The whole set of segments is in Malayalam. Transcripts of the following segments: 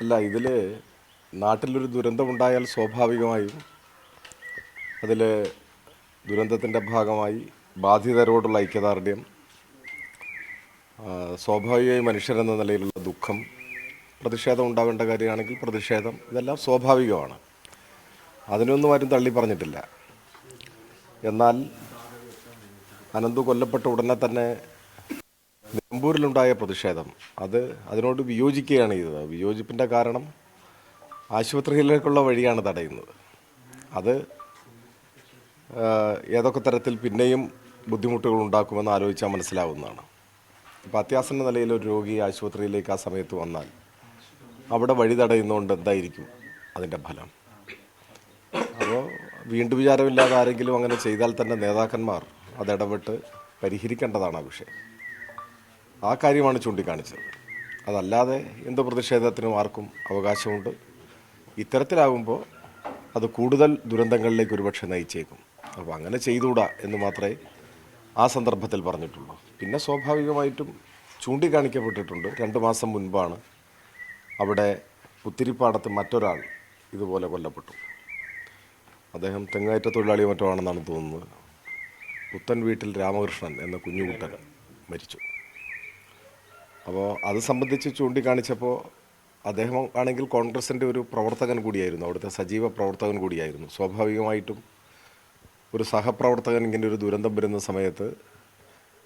അല്ല ഇതിൽ നാട്ടിലൊരു ദുരന്തമുണ്ടായാൽ സ്വാഭാവികമായും അതിൽ ദുരന്തത്തിന്റെ ഭാഗമായി ബാധിതരോടുള്ള ഐക്യദാർഢ്യം സ്വാഭാവികമായി മനുഷ്യരെന്ന നിലയിലുള്ള ദുഃഖം പ്രതിഷേധം ഉണ്ടാവേണ്ട കാര്യമാണെങ്കിൽ പ്രതിഷേധം ഇതെല്ലാം സ്വാഭാവികമാണ്. അതിനൊന്നും ആരും തള്ളി പറഞ്ഞിട്ടില്ല. എന്നാൽ അനന്തു കൊല്ലപ്പെട്ട ഉടനെ തന്നെ നിലമ്പൂരിലുണ്ടായ പ്രതിഷേധം. അത് അതിനോട് വിയോജിക്കുകയാണ് ചെയ്തത്. വിയോജിപ്പിന്റെ കാരണം ആശുപത്രിയിലേക്കുള്ള വഴിയാണ് തടയുന്നത്. അത് ഏതൊക്കെ തരത്തിൽ പിന്നെയും ബുദ്ധിമുട്ടുകൾ ഉണ്ടാക്കുമെന്ന് ആലോചിച്ചാൽ മനസ്സിലാവുന്നതാണ്. ഇപ്പോൾ അത്യാസന്ന നിലയിൽ ഒരു രോഗി ആശുപത്രിയിലേക്ക് ആ സമയത്ത് വന്നാൽ അവിടെ വഴി തടയുന്നതുകൊണ്ട് എന്തായിരിക്കും അതിന്റെ ഫലം? അപ്പോൾ വീണ്ടും വിചാരമില്ലാതെ ആരെങ്കിലും അങ്ങനെ ചെയ്താൽ തന്നെ നേതാക്കന്മാർ അതിടപെട്ട് പരിഹരിക്കേണ്ടതാണ് ആ വിഷയം. ആ കാര്യമാണ് ചൂണ്ടിക്കാണിച്ചത്. അതല്ലാതെ എന്ത് പ്രതിഷേധത്തിനും ആർക്കും അവകാശമുണ്ട്. ഇത്തരത്തിലാകുമ്പോൾ അത് കൂടുതൽ ദുരന്തങ്ങളിലേക്ക് ഒരുപക്ഷെ നയിച്ചേക്കും. അപ്പോൾ അങ്ങനെ ചെയ്തുകൂടാ എന്ന് മാത്രമേ ആ സന്ദർഭത്തിൽ പറഞ്ഞിട്ടുള്ളൂ. പിന്നെ സ്വാഭാവികമായിട്ടും ചൂണ്ടിക്കാണിക്കപ്പെട്ടിട്ടുണ്ട്. രണ്ട് മാസം മുൻപാണ് അവിടെ പുത്തിരിപ്പാടത്ത് മറ്റൊരാൾ ഇതുപോലെ കൊല്ലപ്പെട്ടു. അദ്ദേഹം തെങ്ങായറ്റ തൊഴിലാളി മറ്റോ ആണെന്നാണ് തോന്നുന്നത്. പുത്തൻ വീട്ടിൽ രാമകൃഷ്ണൻ എന്ന കുഞ്ഞുകുട്ടൻ മരിച്ചു. അപ്പോൾ അത് സംബന്ധിച്ച് ചൂണ്ടിക്കാണിച്ചപ്പോൾ അദ്ദേഹം ആണെങ്കിൽ കോൺഗ്രസിന്റെ ഒരു പ്രവർത്തകൻ കൂടിയായിരുന്നു. അവിടുത്തെ സജീവ പ്രവർത്തകൻ കൂടിയായിരുന്നു. സ്വാഭാവികമായിട്ടും ഒരു സഹപ്രവർത്തകൻ ഇങ്ങനെ ഒരു ദുരന്തം വരുന്ന സമയത്ത്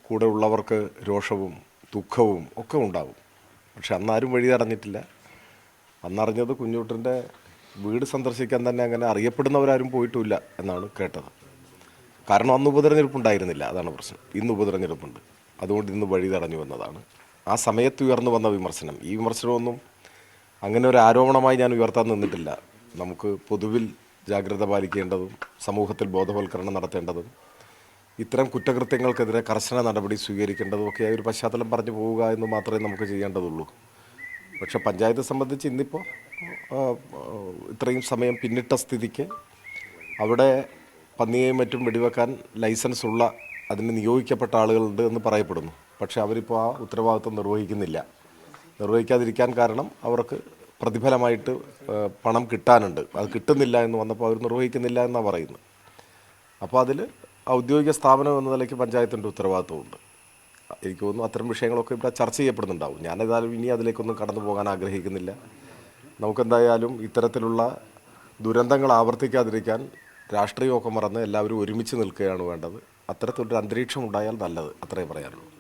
കൂടെ ഉള്ളവർക്ക് രോഷവും ദുഃഖവും ഒക്കെ ഉണ്ടാവും. പക്ഷെ അന്നാരും വഴി തടഞ്ഞിട്ടില്ല അന്നറിഞ്ഞത് കുഞ്ഞൂട്ടിന്റെ വീട് സന്ദർശിക്കാൻ തന്നെ അങ്ങനെ അറിയപ്പെടുന്നവരാരും പോയിട്ടുമില്ല എന്നാണ് കേട്ടത്. കാരണം അന്ന് ഉപതെരഞ്ഞെടുപ്പ് ഉണ്ടായിരുന്നില്ല അതാണ് പ്രശ്നം. ഇന്ന് ഉപതെരഞ്ഞെടുപ്പുണ്ട്. അതുകൊണ്ട് ഇന്ന് വഴി തടഞ്ഞു എന്നതാണ് ആ സമയത്ത് ഉയർന്നു വന്ന വിമർശനം. ഈ വിമർശനമൊന്നും അങ്ങനെ ഒരു ആരോപണമായി ഞാൻ ഉയർത്താൻ നിന്നിട്ടില്ല. നമുക്ക് പൊതുവിൽ ജാഗ്രത പാലിക്കേണ്ടതും സമൂഹത്തിൽ ബോധവൽക്കരണം നടത്തേണ്ടതും ഇത്തരം കുറ്റകൃത്യങ്ങൾക്കെതിരെ കർശന നടപടി സ്വീകരിക്കേണ്ടതും ഒക്കെ ഒരു പശ്ചാത്തലം പറഞ്ഞു പോവുക എന്ന് മാത്രമേ നമുക്ക് ചെയ്യേണ്ടതുള്ളൂ. പക്ഷെ പഞ്ചായത്ത് സംബന്ധിച്ച് ഇന്നിപ്പോൾ ഇത്രയും സമയം പിന്നിട്ട സ്ഥിതിക്ക് അവിടെ പന്നിയെയും മറ്റും വെടിവെക്കാൻ ലൈസൻസ് ഉള്ള അതിന് നിയോഗിക്കപ്പെട്ട ആളുകളുണ്ട് എന്ന് പറയപ്പെടുന്നു. പക്ഷെ അവരിപ്പോൾ ആ ഉത്തരവാദിത്വം നിർവഹിക്കുന്നില്ല. നിർവഹിക്കാതിരിക്കാൻ കാരണം അവർക്ക് പ്രതിഫലമായിട്ട് പണം കിട്ടാനുണ്ട്. അത് കിട്ടുന്നില്ല എന്ന് വന്നപ്പോൾ അവർ നിർവഹിക്കുന്നില്ല എന്നാണ് പറയുന്നത് അപ്പോൾ അതിൽ ഔദ്യോഗിക സ്ഥാപനം എന്ന നിലയ്ക്ക് പഞ്ചായത്തിന്റെ ഉത്തരവാദിത്വമുണ്ട്. എനിക്ക് തോന്നുന്നു അത്തരം വിഷയങ്ങളൊക്കെ ഇവിടെ ചർച്ച ചെയ്യപ്പെടുന്നുണ്ടാവും. ഞാനേതായാലും ഇനി അതിലേക്കൊന്നും കടന്നു പോകാൻ ആഗ്രഹിക്കുന്നില്ല. നമുക്കെന്തായാലും ഇത്തരത്തിലുള്ള ദുരന്തങ്ങൾ ആവർത്തിക്കാതിരിക്കാൻ രാഷ്ട്രീയമൊക്കെ മറന്ന് എല്ലാവരും ഒരുമിച്ച് നിൽക്കുകയാണ് വേണ്ടത്. അത്തരത്തിലൊരു അന്തരീക്ഷം ഉണ്ടായാൽ നല്ലത്. അത്രേ പറയാനുള്ളൂ.